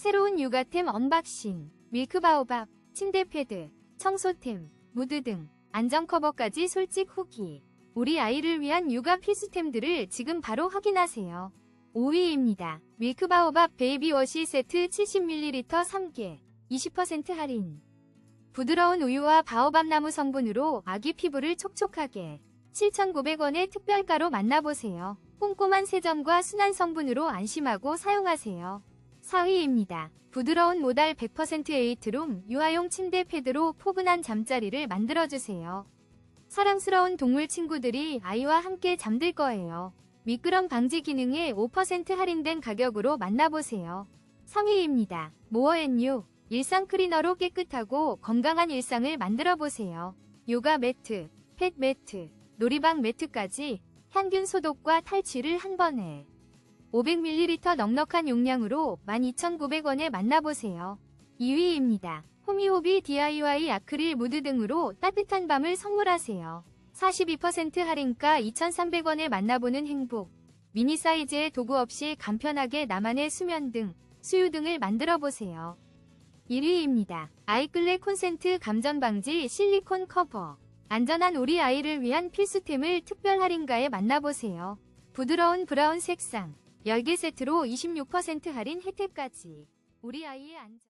새로운 육아템 언박싱, 밀크바오밥, 침대 패드, 청소템, 무드 등 안전 커버까지 솔직 후기. 우리 아이를 위한 육아 필수템들을 지금 바로 확인하세요. 5위입니다. 밀크바오밥 베이비 워시 세트 70ml 3개, 20% 할인. 부드러운 우유와 바오밥 나무 성분으로 아기 피부를 촉촉하게 7,900원의 특별가로 만나보세요. 꼼꼼한 세정과 순한 성분으로 안심하고 사용하세요. 4위입니다. 부드러운 모달 100% 에이트룸 유아용 침대 패드로 포근한 잠자리를 만들어주세요. 사랑스러운 동물 친구들이 아이와 함께 잠들 거예요. 미끄럼 방지 기능에 5% 할인된 가격으로 만나보세요. 3위입니다. 모어앤유 일상 클리너로 깨끗하고 건강한 일상을 만들어보세요. 요가 매트, 펫 매트, 놀이방 매트까지 향균 소독과 탈취를 한 번에 500ml 넉넉한 용량으로 12,900원에 만나보세요. 2위입니다. 호미호비 DIY 아크릴 무드 등으로 따뜻한 밤을 선물하세요. 42% 할인가 2,300원에 만나보는 행복. 미니 사이즈의 도구 없이 간편하게 나만의 수면 등, 수유 등을 만들어 보세요. 1위입니다. 아이클레 콘센트 감전 방지 실리콘 커버. 안전한 우리 아이를 위한 필수템을 특별 할인가에 만나보세요. 부드러운 브라운 색상, 10개 세트로 26% 할인 혜택까지. 우리 아이의 안전